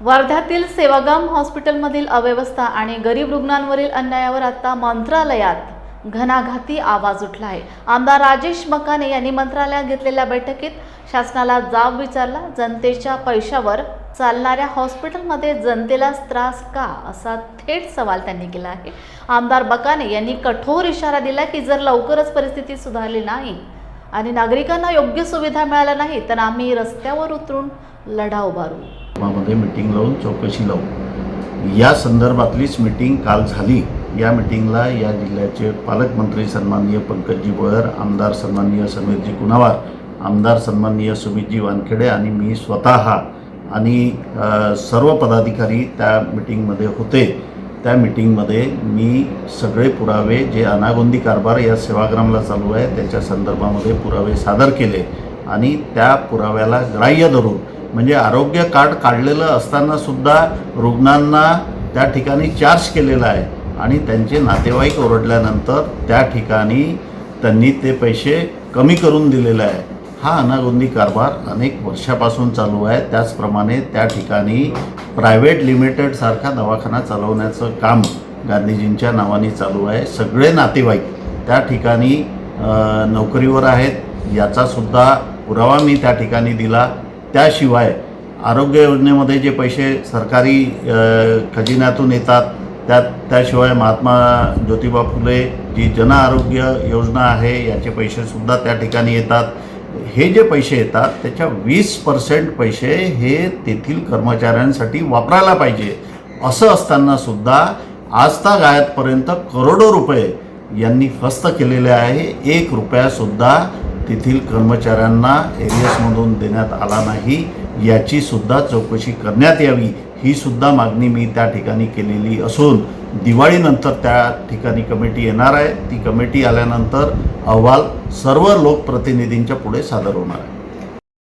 वर्ध्यातील सेवाग्राम हॉस्पिटलमधील अव्यवस्था आणि गरीब रुग्णांवरील अन्यायावर आता मंत्रालयात घणाघाती आवाज उठला आहे आमदार राजेश मकाने यांनी मंत्रालयात घेतलेल्या बैठकीत शासनाला जाब विचारला जनतेच्या पैशावर चालणाऱ्या हॉस्पिटलमध्ये जनतेलाच त्रास का असा थेट सवाल त्यांनी केला आहे. आमदार बकाने यांनी कठोर इशारा दिला की जर लवकरच परिस्थिती सुधारली नाही आणि नागरिकांना योग्य सुविधा मिळाल्या नाही तर आम्ही रस्त्यावर उतरून लढा उभारू. मध्ये मिटिंग लावून चौकशी लावू. या संदर्भातलीच मिटिंग काल झाली. या मिटिंगला या जिल्ह्याचे पालकमंत्री सन्माननीय पंकजजी बोयर आमदार सन्माननीय समीरजी कुणावार आमदार सन्माननीय सुमितजी वानखेडे आणि मी स्वतः आणि सर्व पदाधिकारी त्या मिटिंगमध्ये होते. त्या मिटिंगमध्ये मी सगळे पुरावे जे अनागोंदी कारभार या सेवाग्रामला चालू आहे त्याच्या संदर्भामध्ये पुरावे सादर केले आणि त्या पुराव्याला ग्राह्य धरून म्हणजे आरोग्य कार्ड काढलेलं असताना सुद्धा रुग्णांना त्या ठिकाणी चार्ज केलेला आहे. आणि त्यांचे नातेवाईक ओरडल्यानंतर त्या ठिकाणी त्यांनी ते पैसे कमी करून दिलेले आहे. हा अनागोंदी कारभार अनेक वर्षापासून चालू आहे. त्याचप्रमाणे त्या ठिकाणी प्रायव्हेट लिमिटेडसारखा दवाखाना चालवण्याचं काम गांधीजींच्या नावाने चालू आहे. सगळे नातेवाईक त्या ठिकाणी नोकरीवर आहेत. याचासुद्धा पुरावा मी त्या ठिकाणी दिला. त्याशिवाय आरोग्य योजनेमध्ये जे पैसे सरकारी खजिन्यातून येतात त्यात त्याशिवाय महात्मा ज्योतिबा फुले जी जन आरोग्य योजना आहे याचे पैसेसुद्धा त्या ठिकाणी येतात. हे जे पैसे येतात त्याच्या वीस पर्सेंट पैसे हे तेथील कर्मचाऱ्यांसाठी वापरायला पाहिजे. असं असताना सुद्धा आजता गायतपर्यंत करोडो रुपये यांनी फस्त केलेले आहे. एक रुपयासुद्धा तेथील कर्मचाऱ्यांना एरियसमधून देण्यात आला नाही याची सुद्धा चौकशी करण्यात यावी ही सुद्धा मागणी मी त्या ठिकाणी केलेली असून दिवाळीनंतर त्या ठिकाणी कमिटी येणार आहे. ती कमिटी आल्यानंतर अहवाल सर्व लोकप्रतिनिधींच्या पुढे सादर होणार आहे.